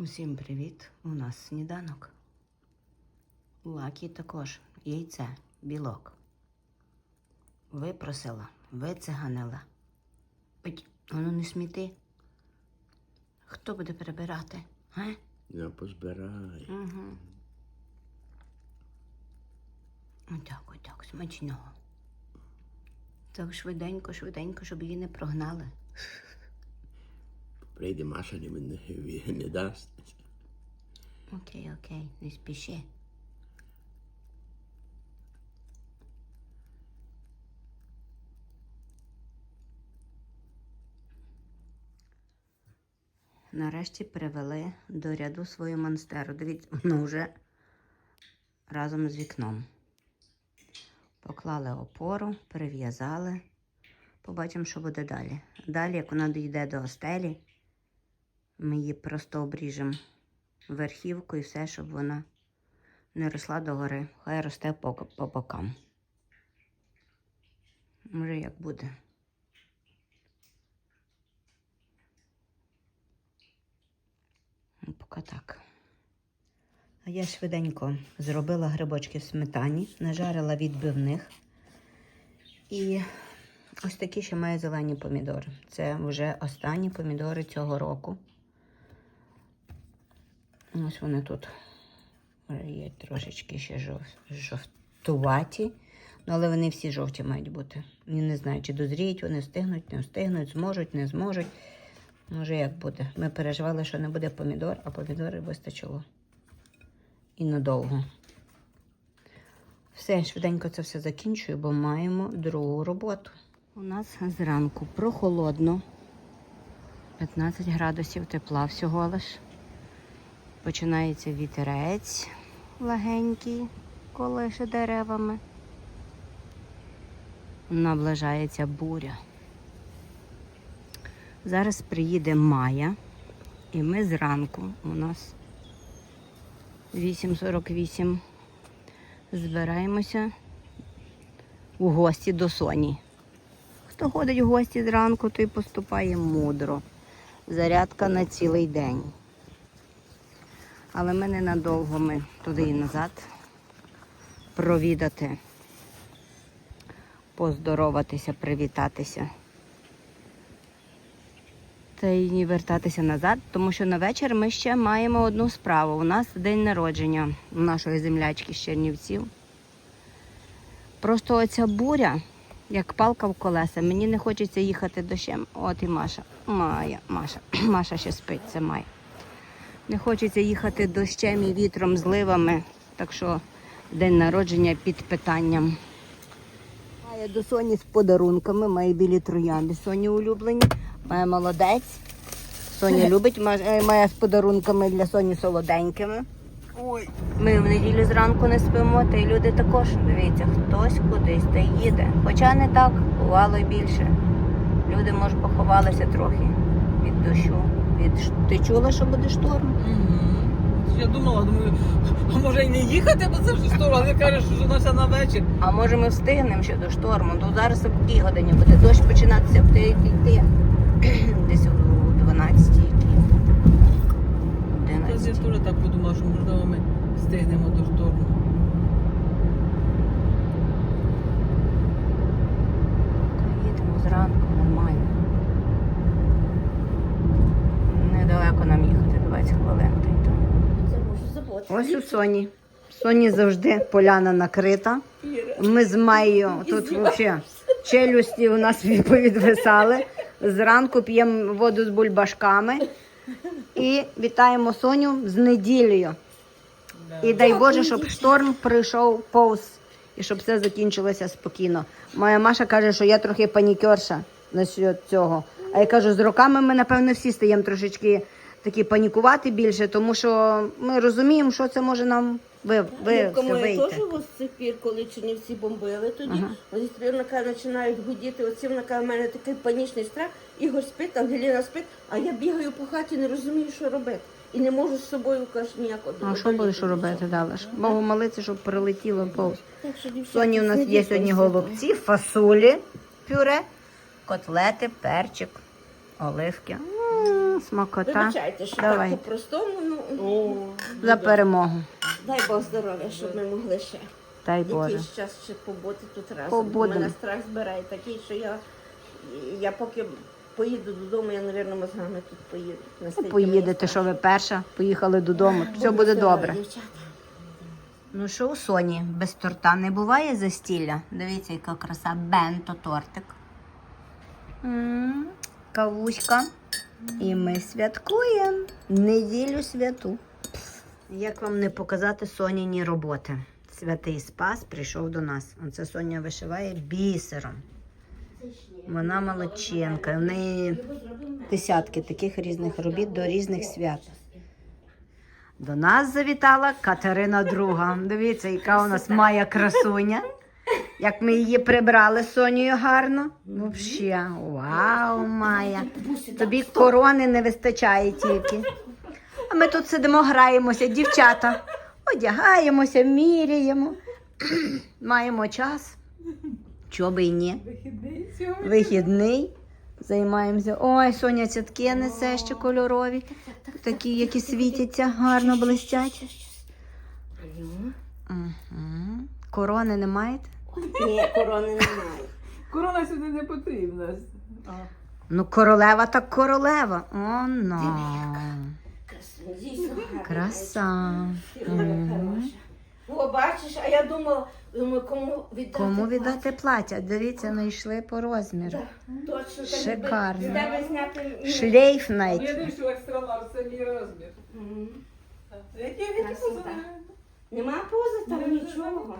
Усім привіт! У нас сніданок. Лакі також яйце, білок. Випросила, вициганила. Ой, воно не сміти. Хто буде прибирати? А? Я позбираю. Угу. Отак, отак, смачного. Так швиденько, швиденько, щоб її не прогнали. Прийде Маша, не, не, не дасть. Окей, окей, не спіши. Нарешті привели до ряду свою монстеру. Дивіться, воно вже разом з вікном. Поклали опору, прив'язали. Побачимо, що буде далі. Далі, як вона дійде до остелі, ми її просто обріжемо верхівку і все, щоб вона не росла догори. Хай росте по, по бокам. Може, як буде. Ну, Поки так. А я швиденько зробила грибочки в сметані, нажарила відбивних. І ось такі ще маю зелені помідори. Це вже останні помідори цього року. Ось вони тут є трошечки ще жов... жовтуваті, ну, але вони всі жовті мають бути. Я не знаю, чи дозріють, вони встигнуть, не встигнуть, зможуть, не зможуть. Може, як буде. Ми переживали, що не буде помідор, а помідори вистачило. І надовго. Все, швиденько це все закінчую, бо маємо другу роботу. У нас зранку прохолодно. 15 градусів тепла всього лиш. Починається вітерець легенький, колише деревами. Наближається буря. Зараз приїде Майя, і ми зранку у нас 8.48 збираємося у гості до Соні. Хто ходить в гості зранку, той поступає мудро. Зарядка на цілий день. Але ми ненадовго ми туди і назад провідати, поздороватися, привітатися. Та й вертатися назад, тому що на вечір ми ще маємо одну справу. У нас день народження нашої землячки з Чернівців. Просто оця буря, як палка в колеса, мені не хочеться їхати дощем. От і Маша. Мая, Маша. Маша ще спить, це Майя. Не хочеться їхати дощем і вітром, зливами. Так що день народження під питанням. Має до Соні з подарунками, має білі троянди. Соні улюблені, має молодець. Соня любить, має- має з подарунками для Соні солоденькими. Ой. Ми в неділю зранку не спимо, та й люди також. Дивіться, хтось кудись та їде. Хоча не так, бувало й більше. Люди, може, поховалися трохи від дощу. Від... Ти чула, що буде шторм? Я думала, думаю, а може й не їхати, бо це вже шторм, але кажеш, що воно на вечір. А може ми встигнемо ще до шторму? то зараз в якій годині буде дощ починатися буде йти. Десь у 12 якій. Я 11. теж так подумала, що можливо ми встигнемо до шторму. Їдемо зранку нормально. Недалеко нам їхати 20 хвилин. та й то. Ось у Соні. Соні завжди поляна накрита. Ми з Майєю тут взагалі челюсті у нас відвисали. Зранку п'ємо воду з бульбашками і вітаємо Соню з неділею. І дай Боже, щоб шторм прийшов повз і щоб все закінчилося спокійно. Моя Маша каже, що я трохи панікерша насчет цього. А я кажу, з роками ми, напевно, всі стаємо трошечки такі панікувати більше, тому що ми розуміємо, що це може нам ви, ви, Юбка все моя вийти. теж ось з цих пір, коли чернівці бомбили тоді, Ага. вони тепер вона каже, починають гудіти. Оці вона каже, в мене такий панічний страх. Ігор спить, Ангеліна спить, а я бігаю по хаті, не розумію, що робити. І не можу з собою каже, ніяко А що будеш робити далі? Богу молитися, щоб прилетіло повз. Соні у нас є сьогодні голубці, фасолі, пюре, котлети, перчик, оливки. Ну, смакота. Вибачайте, що Давай. так по-простому, ну За перемогу. дай Бог здоров'я, щоб ми могли ще Дай Боже. якийсь час ще побути тут разом. Побудемо. Мене страх збирає такий, що я, я поки поїду додому, я, мабуть, мозгами тут поїду. Ну, Настільки поїдете, що ви перша, поїхали додому. Все буде здорово, добре. дівчата. Ну що у Соні без торта не буває застілля? Дивіться, яка краса. Бенто тортик. М, Кавуська. І ми святкуємо неділю святу. Як вам не показати Соніні роботи? Святий Спас прийшов до нас. Оце Соня вишиває бісером. Вона молодчинка. В неї десятки таких різних робіт до різних свят. До нас завітала Катерина Друга. Дивіться, яка у нас має красуня. Як ми її прибрали з Сонею гарно. Взагалі, вау, Майя. Тобі корони не вистачає тільки. А ми тут сидимо, граємося, дівчата. Одягаємося, міряємо. Маємо час. Чого би і ні. вихідний. Займаємося. Ой, Соня цятки несе ще кольорові. Такі, які світяться, гарно блистять. Корони не маєте? Ні, корони немає. Корона сюди не потрібна. А. Ну, королева так королева. О, ну. Краса. О, бачиш, а я думала, думаю, кому віддати. Кому віддати плаття? Дивіться, знайшли по розміру. Точно, так Шикарно. З тебе зняти. ні. Шлейф Я навіть. дивлюсь, що екстра ларж, це мій розмір. М. Які які Красота. поза? Нема пози там нічого.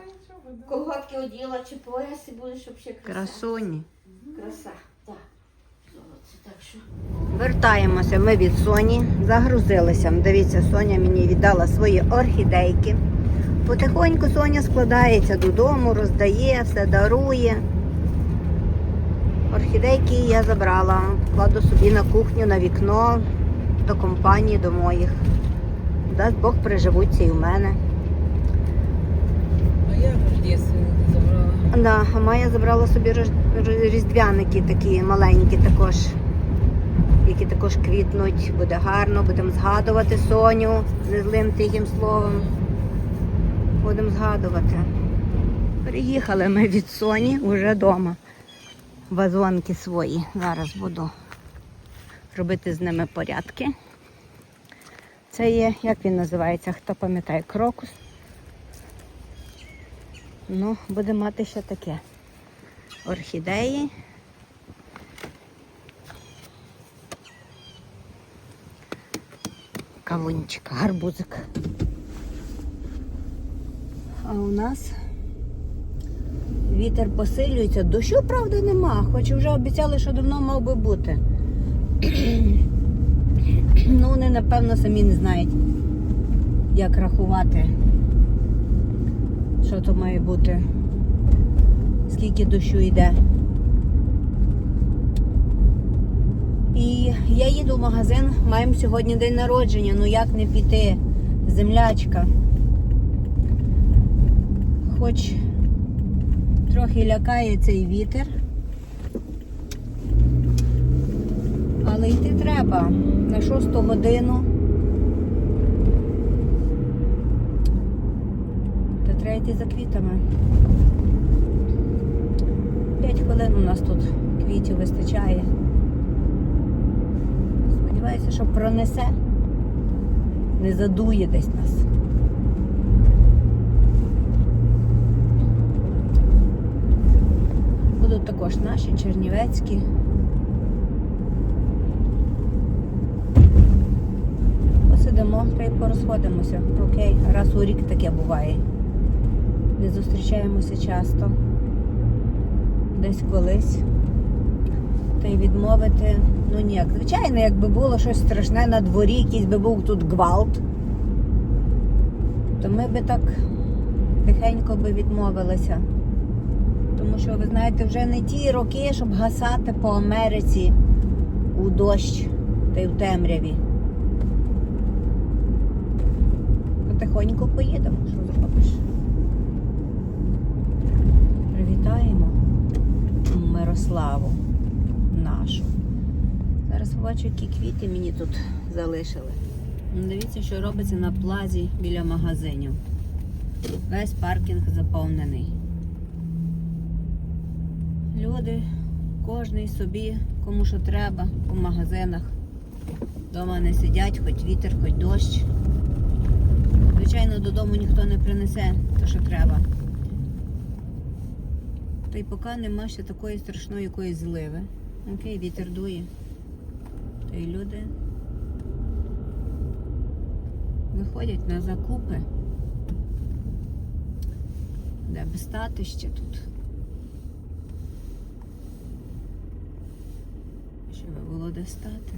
Колготки оділа чи пояс і буде, щоб ще краса. Красуні. Краса, так. Золоце, так що. Вертаємося ми від Соні, загрузилися. Дивіться, Соня мені віддала свої орхідейки. Потихоньку Соня складається додому, роздає, все дарує. Орхідейки я забрала, кладу собі на кухню, на вікно, до компанії, до моїх. Дасть Бог приживуться і в мене. Я в забрала. Да, а Майя забрала собі різдвяники такі маленькі також, які також квітнуть. Буде гарно, будемо згадувати Соню незлим тихим словом. Будемо згадувати. Приїхали ми від Соні вже вдома. Вазонки свої. Зараз буду робити з ними порядки. Це є, як він називається, хто пам'ятає, крокус. Ну, буде мати ще таке. Орхідеї. Кавунчик, гарбузик. А у нас вітер посилюється. Дощу, правда, нема, хоч вже обіцяли, що давно мав би бути. ну, вони, напевно, самі не знають, як рахувати, що то має бути скільки дощу йде. І я їду в магазин, маємо сьогодні день народження, ну як не піти, землячка. Хоч трохи лякає цей вітер. Але йти треба на шосту годину. Треба йти за квітами. П'ять хвилин у нас тут квітів вистачає. Сподіваюся, що пронесе, не задує десь нас. Будуть також наші чернівецькі. Посидимо та й порозходимося. Окей, раз у рік таке буває. Не зустрічаємося часто десь колись. Та й відмовити, ну ніяк. Звичайно, якби було щось страшне на дворі, якийсь би був тут гвалт, то ми би так тихенько би відмовилися. Тому що, ви знаєте, вже не ті роки, щоб гасати по Америці у дощ та й в темряві. Потихоньку поїдемо, що зробиш. Привітаємо Мирославу нашу Зараз побачу, які квіти мені тут залишили. Ну, Дивіться, що робиться на плазі біля магазинів. Весь паркінг заповнений. Люди, кожний собі, кому що треба, по магазинах. Дома не сидять, хоч вітер, хоч дощ. Звичайно, додому ніхто не принесе те, що треба. Та й поки нема ще такої страшної якоїсь зливи. Окей, вітер дує. Та й люди виходять на закупи. Де би стати ще тут? Щоб було де стати.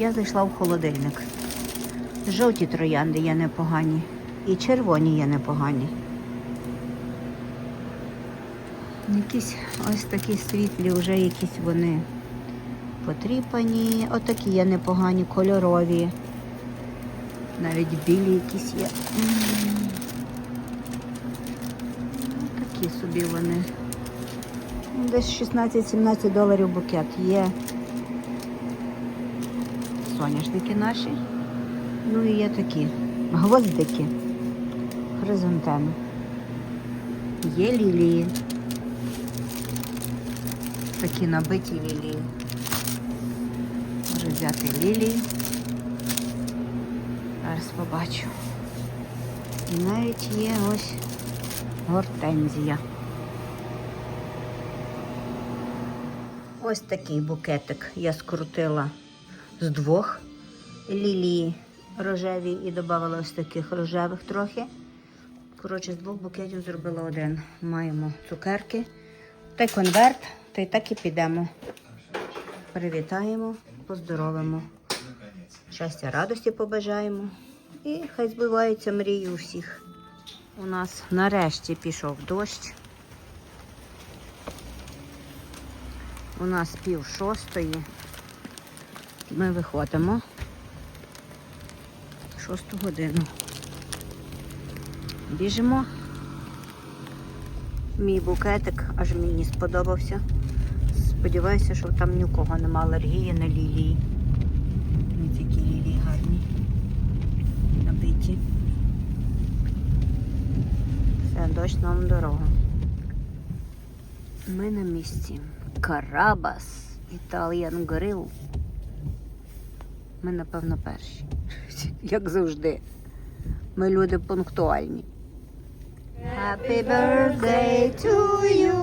Я зайшла в холодильник. Жовті троянди є непогані. І червоні є непогані. Якісь ось такі світлі, вже якісь вони потріпані. Отакі є непогані, кольорові. Навіть білі якісь є. Такі собі вони. Десь 16-17 доларів букет є соняшники наші. Ну і є такі гвоздики, хризантеми. Є лілії. Такі набиті лілії. Може взяти лілії. Зараз побачу. І навіть є ось гортензія. Ось такий букетик я скрутила з двох лілії рожеві і додавала ось таких рожевих трохи. Коротше, з двох букетів зробила один. Маємо цукерки та й конверт, та й так і підемо. Привітаємо, поздоровимо. Щастя, радості побажаємо. І хай збиваються мрії у всіх. У нас нарешті пішов дощ. У нас пів шостої. Ми виходимо шосту годину. Біжимо. Мій букетик аж мені сподобався. Сподіваюся, що там ні у кого нема алергії на лілії. Ось які лілії гарні. Набиті. Все, дощ нам дорога. Ми на місці. Карабас, Italian Grill. Ми, напевно, перші. Як завжди. Ми люди пунктуальні. Happy birthday to you.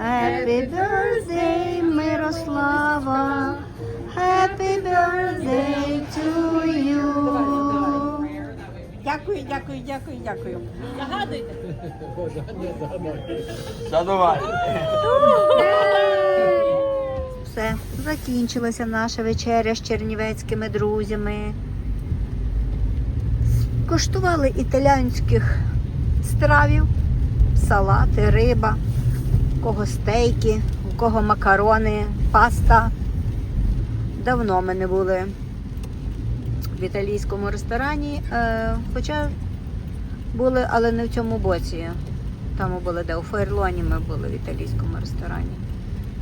Happy birthday, Мирослава. Happy birthday to you. Дякую, дякую, дякую, дякую. Задувай. Закінчилася наша вечеря з чернівецькими друзями. Коштували італіянських стравів, салати, риба, у кого стейки, у кого макарони, паста. Давно ми не були в італійському ресторані, е, хоча були, але не в цьому боці. Там ми були де у Фейрлоні ми були в італійському ресторані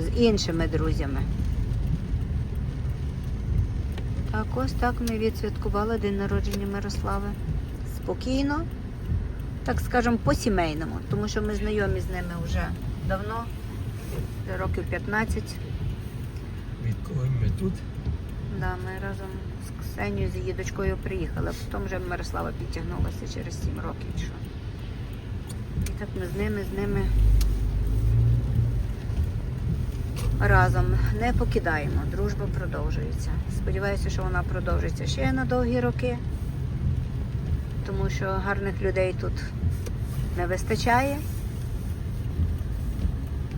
з іншими друзями. Так, ось так ми відсвяткували день народження Мирослави. Спокійно, так скажемо, по-сімейному, тому що ми знайомі з ними вже давно, років 15. Відколи ми тут? Да, ми разом з Ксенією, з її дочкою приїхали, а потім вже Мирослава підтягнулася через 7 років. Що. І так ми з ними, з ними разом не покидаємо. Дружба продовжується. Сподіваюся, що вона продовжиться ще на довгі роки, тому що гарних людей тут не вистачає.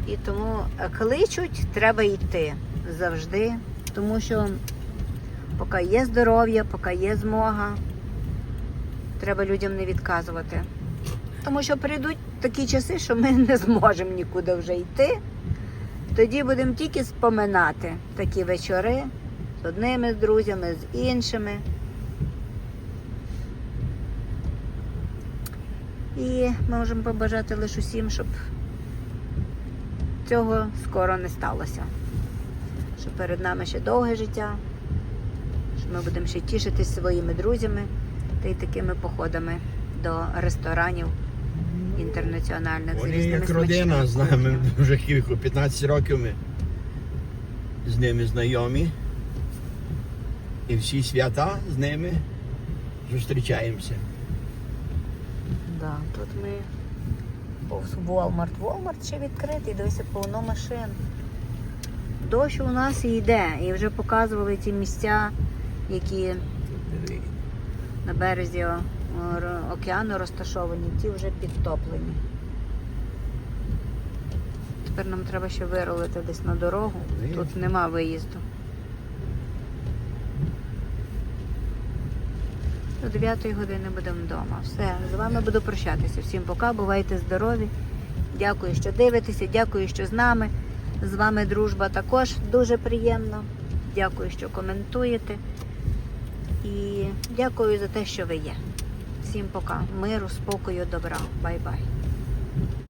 І тому е, кличуть, треба йти завжди, тому що поки є здоров'я, поки є змога, треба людям не відказувати. Тому що прийдуть такі часи, що ми не зможемо нікуди вже йти. Тоді будемо тільки споминати такі вечори з одними з друзями, з іншими. І ми можемо побажати лише усім, щоб цього скоро не сталося. Що перед нами ще довге життя, що ми будемо ще тішитись своїми друзями та й такими походами до ресторанів інтернаціональних з Вони різними як родина з нами вже кілька 15 років ми з ними знайомі. І всі свята з ними зустрічаємося. Да, тут ми повз Walmart. Walmart ще відкритий, дивися, повно машин. Дощ у нас і йде, і вже показували ті місця, які на березі океану розташовані, ті вже підтоплені. Тепер нам треба ще вирулити десь на дорогу. Тут нема виїзду. До 9 години будемо вдома. Все, з вами буду прощатися. Всім пока, бувайте здорові. Дякую, що дивитеся, дякую, що з нами. З вами дружба також дуже приємно. Дякую, що коментуєте. І дякую за те, що ви є. Всім пока. Миру, спокою, добра. Бай-бай.